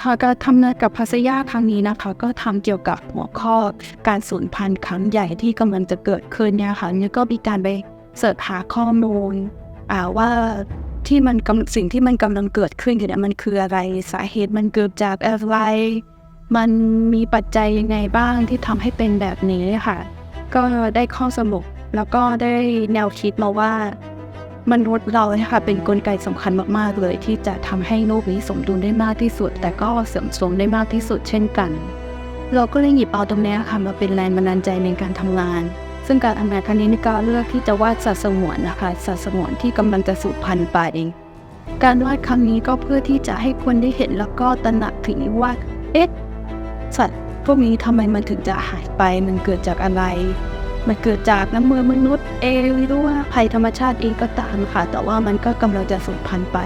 ค่ะการทำงานกับพัสยาครั้งนี้นะคะ ก็ทำเกี่ยวกับหัวข้อการสูญพันธุ์ครั้งใหญ่ที่กำลังจะเกิดขึ้นเนี่ยค่ะนี่ก็มีการไปเสิร์ชหาข้อมูลว่าที่มันกสิ่งที่มันกำลังเกิดขึ้นอยู่เนี่ยมันคืออะไรสาเหตุมันเกิดจากอะไรมันมีปัจจัยยังไงบ้างที่ทำให้เป็นแบบนี้ค่ะ ก็ได้ข้อสรุปแล้วก็ได้แนวคิดมาว่า มนุษย์เราเนี่ยค่ะเป็นนกลไกสำคัญมาก ๆ เลย ที่จะทำให้โลกนี้สมดุลได้มากที่สุด แต่ก็เสื่อมโทรมได้มากที่สุดเช่นกัน เราก็เลยหยิบเอาตรงนี้ค่ะมาเป็นแรงบันดาลใจในการทำงาน ซึ่งการทำงานครั้งนี้นี่ก็เลือกที่จะวาดสัตว์สงวนนะคะสัตว์สงวนที่กำลังจะสูญพันธุ์ไปเองการวาดครั้งนี้ก็เพื่อที่จะให้คนได้เห็นแล้วก็ตระหนักถึงว่าเอ๊ะสัตว์พวกนี้ทำไมมันถึงจะหายไปมันเกิดจากอะไร มันเกิดจากน้ำมือมนุษย์เองหรือว่าภัยธรรมชาติเองก็ตามค่ะ แต่ว่ามันก็กำลังจะสูญพันธุ์ไป